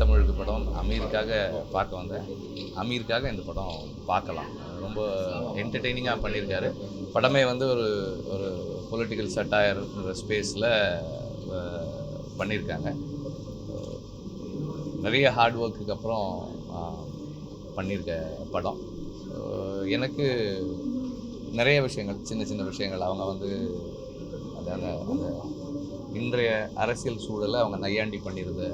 தமிழுக்கு படம் அமீருக்காக பார்க்க வந்தேன். அமீருக்காக இந்த படம் பார்க்கலாம். ரொம்ப என்டர்டெய்னிங்காக பண்ணியிருக்காரு. படமே வந்து ஒரு ஒரு பொலிட்டிக்கல் சட்டாயர் ஸ்பேஸில் பண்ணியிருக்காங்க. நிறைய ஹார்ட் ஒர்க்குக்கு அப்புறம் பண்ணியிருக்க படம். எனக்கு நிறைய விஷயங்கள் சின்ன சின்ன விஷயங்கள். அவங்க வந்து அதாவது அந்த அந்த இன்றைய அரசியல் சூழலை அவங்க நையாண்டி பண்ணியிருந்த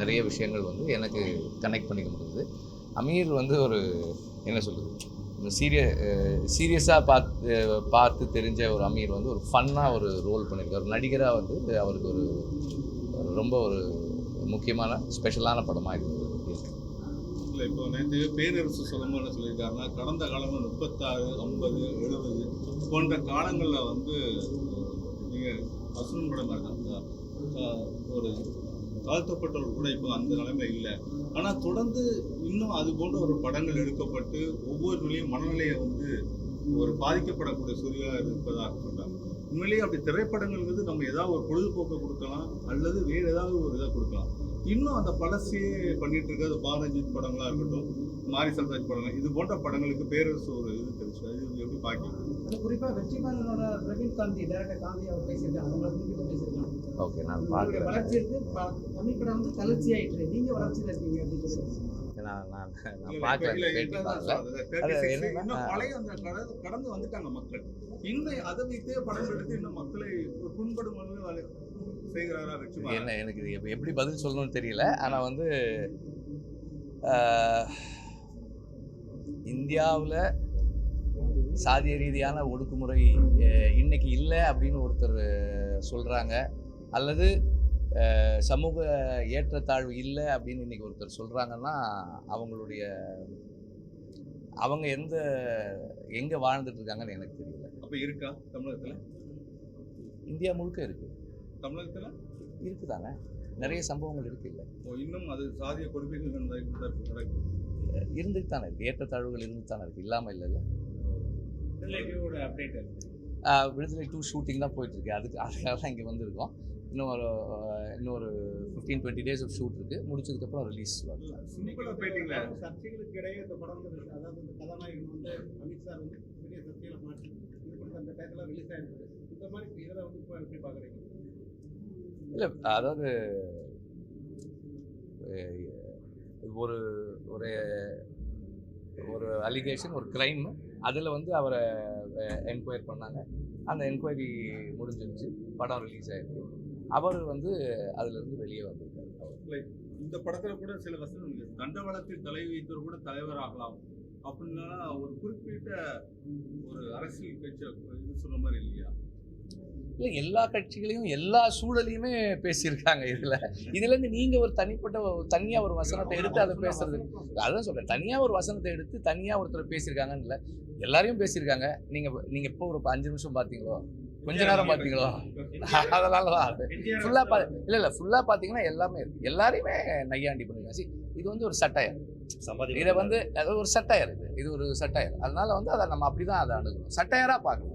நிறைய விஷயங்கள் வந்து எனக்கு கனெக்ட் பண்ணிக்க முடியுது. அமீர் வந்து ஒரு என்ன சொல்கிறது சீரிய சீரியஸாக பார்த்து பார்த்து தெரிஞ்ச ஒரு அமீர் வந்து ஒரு ஃபன்னாக ஒரு ரோல் பண்ணியிருக்காரு ஒரு நடிகராக வந்து அவருக்கு ஒரு ரொம்ப ஒரு முக்கியமான ஸ்பெஷலான படமாக இது இல்லை இப்போ நேற்று பேரரசு சொல்லும்போது என்ன சொல்லியிருக்காருன்னா கடந்த காலங்கள் முப்பத்தாறு ஐம்பது எழுபது போன்ற காலங்களில் வந்து நீங்கள் அசுரன் படம் மாதிரி தான் ஒரு தாழ்த்தப்பட்டவர் கூட இப்போ அந்த நிலைமை இல்லை. ஆனால் தொடர்ந்து இன்னும் அது போன்ற ஒரு படங்கள் எடுக்கப்பட்டு ஒவ்வொரு மனநிலையை வந்து ஒரு பாதிக்கப்படக்கூடிய சூழலாக இருப்பதாக சொல்கிறாங்க உண்மையிலேயே அப்படி திரைப்படங்கள் வந்து நம்ம ஏதாவது ஒரு பொழுதுபோக்கை கொடுக்கலாம் அல்லது வேறு ஏதாவது ஒரு இதை கொடுக்கலாம். இன்னும் அந்த பழசையே பண்ணிட்டு இருக்க பாரஞ்சித் படங்களா இருக்கட்டும் மாரி செல்வராஜ் படங்கள் இது போன்ற படங்களுக்கு பேரரசு ஒரு இது தெரிச்சு அது எப்படி பார்க்கலாம்? குறிப்பாக குறிப்பா வெற்றிமாறனோட பிரவீன் காந்தி டேரக்டர் காந்தி அவர் பேசியிருக்காங்க அவங்களை பேசியிருக்காங்க. ஓகே நான் பார்க்குறேன். வளர்ச்சி நான் நான் பார்க்கல பேட்டி இல்ல, பார்க்கல அது அது 36 என்னன்னா- இன்னும் பழைய அந்த கடந்து கடந்து வந்துட்டாங்க மக்கள். இன்னும் அதை வைத்தே படம் எடுத்து இன்னும் மக்களை ஒரு புண்படும் என்ன எனக்கு இது எப்படி பதில் சொல்லணும்னு தெரியல. ஆனால் வந்து இந்தியாவில் சாதிய ரீதியான ஒடுக்குமுறை இன்னைக்கு இல்லை அப்படின்னு ஒருத்தர் சொல்கிறாங்க அல்லது சமூக ஏற்றத்தாழ்வு இல்லை அப்படின்னு இன்னைக்கு ஒருத்தர் சொல்கிறாங்கன்னா அவங்களுடைய அவங்க எந்த எங்கே வாழ்ந்துட்டு இருக்காங்கன்னு எனக்கு தெரியல. அப்ப இருக்கா தமிழகத்துல? இந்தியா முழுக்க இருக்குது தமிழகத்துல? இருக்குதானே? நிறைய சம்பவங்கள் இருக்கு இல்லை? இன்னும் அது சாதிய கொடுமைகள் இருந்துட்டு தானே இருக்கு. ஏற்றத்தாழ்வுகள் இருந்துட்டு தானே இருக்கு. இல்லாமல் அப்டேட் ஆஹ் விடுதலை டூ ஷூட்டிங் தான் போயிட்டு இருக்கு. அதுக்கு அதுக்காக தான் இங்கே வந்திருக்கோம். இன்னும் ஒரு இன்னும் ஒரு fifteen twenty days of shoot இருக்கு. முடிச்சதுக்கப்புறம் ரிலீஸ் இல்லை அதாவது ஒரு ஒரு ஒரு அலிகேஷன் ஒரு க்ரைம் அதில் வந்து அவரை என்கொயரி பண்ணாங்க. அந்த என்கொயரி முடிஞ்சிருச்சு. படம் ரிலீஸ் ஆயிருக்கு. அவர் வந்து அதுலேருந்து வெளியே வந்திருக்காரு. இந்த படத்துல கூட சில இருக்கு. தண்டவாளத்தில் தலை வைத்தவர் கூட தலைவர் ஆகலாம் அப்படின்னா ஒரு குறிப்பிட்ட ஒரு அரசியல் கட்சி இது சொன்ன மாதிரி இல்லையா? இல்லை எல்லா கட்சிகளையும் எல்லா சூழலையுமே பேசியிருக்காங்க இதில். இதுலேருந்து நீங்கள் ஒரு தனிப்பட்ட தனியாக ஒரு வசனத்தை எடுத்து அதை பேசுறது அதான் சொல்கிறேன் தனியாக ஒரு வசனத்தை எடுத்து தனியாக ஒருத்தர் பேசியிருக்காங்கன்னு இல்லை. எல்லாரையும் பேசியிருக்காங்க. நீங்கள் நீங்கள் எப்போ ஒரு அஞ்சு நிமிஷம் பார்த்தீங்களோ? கொஞ்ச நேரம் பார்த்தீங்களோ? அதனால தான் ஃபுல்லாக பா இல்லை இல்லை ஃபுல்லாக பார்த்தீங்கன்னா எல்லாமே இருக்கு. எல்லாரையுமே நையாண்டி பண்ணிருக்காங்க இது வந்து ஒரு சட்டையர். இதை வந்து அது ஒரு சட்டையர் இது. இது ஒரு சட்டையர். அதனால வந்து அதை நம்ம அப்படி தான் அதை அணுகணும். சட்டையராக பார்க்கணும்.